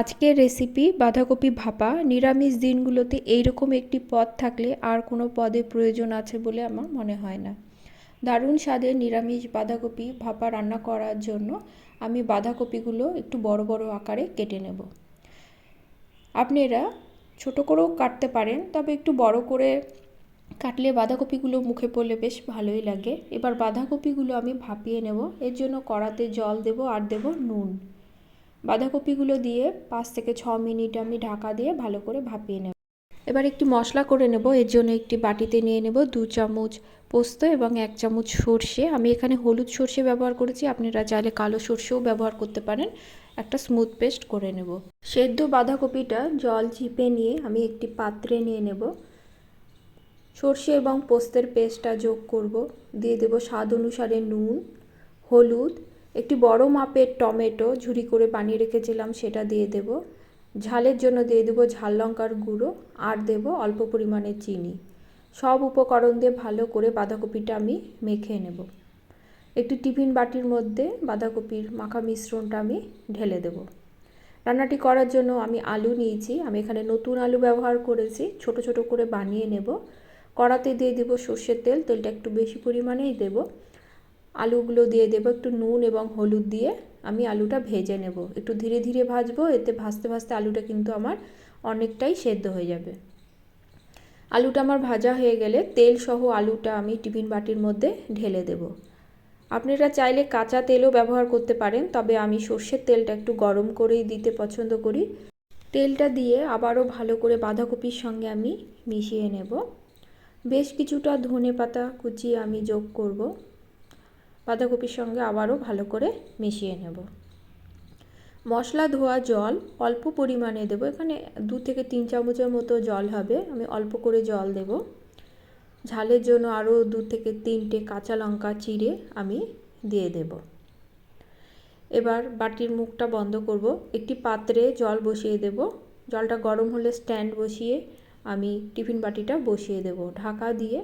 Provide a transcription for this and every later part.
আজকের রেসিপি বাঁধাকপি ভাপা, নিরামিষ দিনগুলোতে এইরকম একটি পদ থাকলে আর কোনো পদের প্রয়োজন আছে বলে আমার মনে হয় না। দারুণ স্বাদের নিরামিষ বাঁধাকপি ভাপা রান্না করার জন্য আমি বাঁধাকপিগুলো একটু বড় বড় আকারে কেটে নেব। আপনারা ছোট করেও কাটতে পারেন, তবে একটু বড় করে কাটলে বাঁধাকপিগুলো মুখে পড়লে বেশ ভালোই লাগে। এবার বাঁধাকপিগুলো আমি ভাপিয়ে নেব। এর জন্য কড়াতে জল দেব আর দেব নুন। বাঁধাকপিগুলো দিয়ে পাঁচ থেকে ছ মিনিট আমি ঢাকা দিয়ে ভালো করে ভাপিয়ে নেব। এবার একটি মশলা করে নেব, এর জন্য একটি বাটিতে নিয়ে নেব দু চামচ পোস্ত এবং এক চামচ সর্ষে। আমি এখানে হলুদ সর্ষে ব্যবহার করেছি, আপনারা চাইলে কালো সর্ষেও ব্যবহার করতে পারেন। একটা স্মুথ পেস্ট করে নেব। সেদ্ধ বাঁধাকপিটা জল চিপে নিয়ে আমি একটি পাত্রে নিয়ে নেব। সর্ষে এবং পোস্তের পেস্টটা যোগ করব। দিয়ে দেব স্বাদ অনুসারে নুন, হলুদ একটি বড় মাপের টমেটো ঝুরি করে বানিয়ে রেখেছিলাম, সেটা দিয়ে দেব। ঝালের জন্য দিয়ে দেবো ঝাল লঙ্কার গুঁড়ো আর দেব অল্প পরিমাণে চিনি। সব উপকরণ দিয়ে ভালো করে বাঁধাকপিটা আমি মেখে নেব। একটি টিফিন বাটির মধ্যে বাঁধাকপির মাখা মিশ্রণটা আমি ঢেলে দেব। রান্নাটি করার জন্য আমি আলু নিয়েছি। আমি এখানে নতুন আলু ব্যবহার করেছি। ছোট ছোট করে বানিয়ে নেব। কড়াতে দিয়ে দেবো সর্ষের তেল। তেলটা একটু বেশি পরিমাণেই দেবো। আলুগুলো দিয়ে দেবো, একটু নুন এবং হলুদ দিয়ে। আমি আলুটা ভেজে নেব। একটু ধীরে ধীরে ভাজবো, এতে ভাজতে ভাজতে আলুটা কিন্তু আমার অনেকটাই সেদ্ধ হয়ে যাবে। আলুটা আমার ভাজা হয়ে গেলে তেল সহ আলুটা আমি টিফিন বাটির মধ্যে ঢেলে দেব। আপনারা চাইলে কাঁচা তেলও ব্যবহার করতে পারেন, তবে আমি সর্ষের তেলটা একটু গরম করেই দিতে পছন্দ করি। তেলটা দিয়ে আবারও ভালো করে বাঁধাকপির সঙ্গে আমি মিশিয়ে নেব। বেশ কিছুটা ধনে পাতা কুচিয়ে আমি যোগ করব। বাঁধাকপির সঙ্গে আবারও ভালো করে মিশিয়ে নেব। মশলা, ধোয়া, জল অল্প পরিমাণে দেবো। এখানে দু থেকে তিন চামচের মতো জল হবে। আমি অল্প করে জল দেব। ঝালের জন্য আরও দু থেকে তিনটে কাঁচা লঙ্কা চিড়ে আমি দিয়ে দেব। এবার বাটির মুখটা বন্ধ করব। একটি পাত্রে জল বসিয়ে দেব। জলটা গরম হলে স্ট্যান্ড বসিয়ে আমি টিফিন বাটিটা বসিয়ে দেব। ঢাকা দিয়ে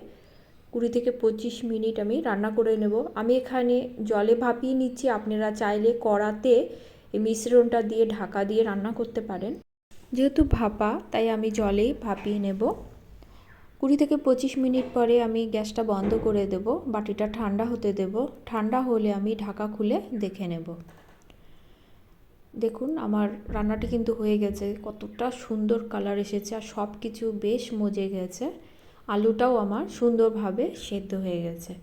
কুড়ি থেকে পঁচিশ মিনিট আমি রান্না করে নেব। আমি এখানে জলে ভাপিয়ে নিচ্ছি। আপনারা চাইলে কড়াতে এই মিশ্রণটা দিয়ে ঢাকা দিয়ে রান্না করতে পারেন। যেহেতু ভাপা, তাই আমি জলেই ভাপিয়ে নেব। কুড়ি থেকে পঁচিশ মিনিট পরে আমি গ্যাসটা বন্ধ করে দেব। বাটিটা ঠান্ডা হতে দেব। ঠান্ডা হলে আমি ঢাকা খুলে দেখে নেব। দেখুন, আমার রান্নাটি কিন্তু হয়ে গেছে। কতটা সুন্দর কালার এসেছে আর সব কিছু বেশ মজে গেছে। আলুটাও আমার সুন্দরভাবে সেদ্ধ হয়ে গেছে।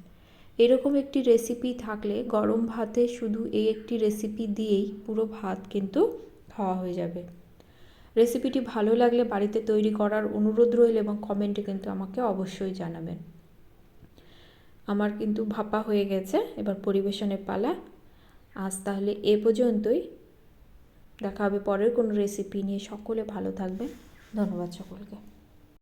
এরকম একটি রেসিপি থাকলে গরম ভাতে শুধু এই একটি রেসিপি দিয়েই পুরো ভাত কিন্তু খাওয়া হয়ে যাবে। রেসিপিটি ভালো লাগলে বাড়িতে তৈরি করার অনুরোধ রইল এবং কমেন্টে কিন্তু আমাকে অবশ্যই জানাবেন। আমার কিন্তু ভাপা হয়ে গেছে, এবার পরিবেশনের পালা। আজ তাহলে এ পর্যন্তই। দেখা হবে পরের কোনো রেসিপি নিয়ে। সকলে ভালো থাকবেন। ধন্যবাদ সকলকে।